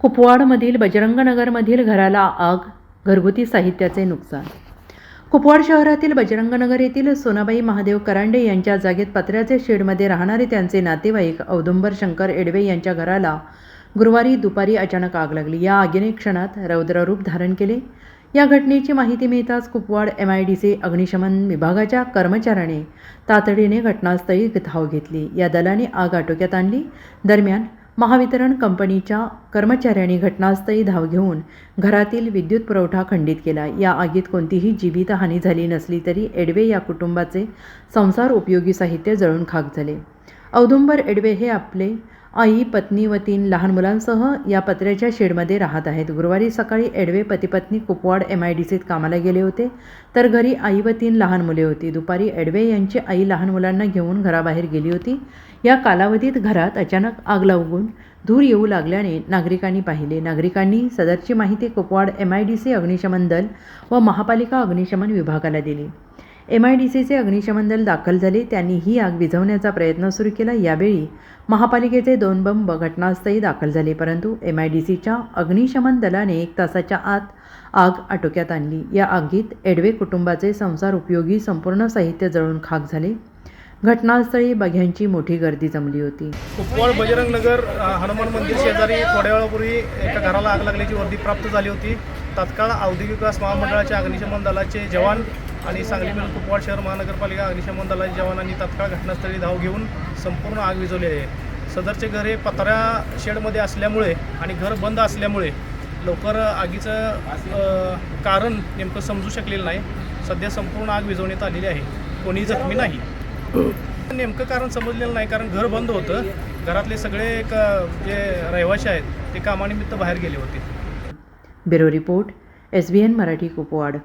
कुपवाडमधील बजरंगनगरमधील घराला आग घरगुती साहित्याचे नुकसान. कुपवाड शहरातील बजरंगनगर येथील सोनाबाई महादेव करांडे यांच्या जागेत पत्र्याचे शेडमध्ये राहणारे त्यांचे नातेवाईक औदुंबर शंकर एडवे यांच्या घराला गुरुवारी दुपारी अचानक आग लागली. या आगीने क्षणात रौद्ररूप धारण केले. या घटनेची माहिती मिळताच Kupwad M I D C अग्निशमन विभागाच्या कर्मचाऱ्याने तातडीने घटनास्थळी धाव घेतली. या दलाने आग आटोक्यात आणली. दरम्यान महावितरण कंपनीच्या कर्मचाऱ्यांनी घटनास्थळी धाव घेऊन घरातील विद्युत पुरवठा खंडित केला. या आगीत कोणतीही जीवितहानी झाली नसली तरी एडवे या कुटुंबाचे संसार उपयोगी साहित्य जळून खाक झाले. औदुंबर एडवे हे आपले आई पत्नी व तीन लहान मुलांसह या पत्र्याच्या शेडमध्ये राहत आहेत. गुरुवारी सकाळी एडवे पतीपत्नी कुपवाड एम आय डी सीत कामाला गेले होते तर घरी आई व तीन लहान मुले होती. दुपारी एडवे यांची आई लहान मुलांना घेऊन घराबाहेर गेली होती. या कालावधीत घरात अचानक आग लागून धूर येऊ लागल्याने नागरिकांनी पाहिले. नागरिकांनी सदरची माहिती Kupwad M I D C अग्निशमन दल व महापालिका अग्निशमन विभागाला दिली. एम आय डी सीचे अग्निशमन दल दाखल झाले. त्यांनी ही आग विझवण्याचा प्रयत्न सुरू केला. यावेळी महापालिकेचे दोन बंब घटनास्थळी दाखल झाले परंतु एम आय डी सीच्या अग्निशमन दलाने एक तासाच्या आत आग आटोक्यात आणली. या आगीत एडवे कुटुंबाचे संसार उपयोगी संपूर्ण साहित्य जळून खाक झाले. घटनास्थळी बघ्यांची मोठी गर्दी जमली होती. कुपवाड बजरंग नगर हनुमान मंदिर शेजारी थोड्या वेळापूर्वी एका घराला आग लागल्याची वर्दी प्राप्त झाली होती. तात्काळ औद्योगिक विकास महामंडळाच्या अग्निशमन दलाचे जवान आणि सांगली कुपवाड शहर महानगरपालिका अग्निशमन दलाच्या जवानांनी तात्काळ घटनास्थळी धाव घेऊन संपूर्ण आग विझवलेली आहे. सदरचे घर हे पत्र्या शेडमध्ये असल्यामुळे आणि घर बंद असल्यामुळे लवकर आगीचं कारण नेमकं समजू शकलेलं नाही. सध्या संपूर्ण आग विझवण्यात आलेली आहे. कोणी जखमी नाही. नेमकं कारण समजलेलं नाही कारण घर बंद होतं. घरातले सगळे एक जे रहिवाशी आहेत ते कामानिमित्त बाहेर गेले होते. Bureau report S B N Marathi Kupwad.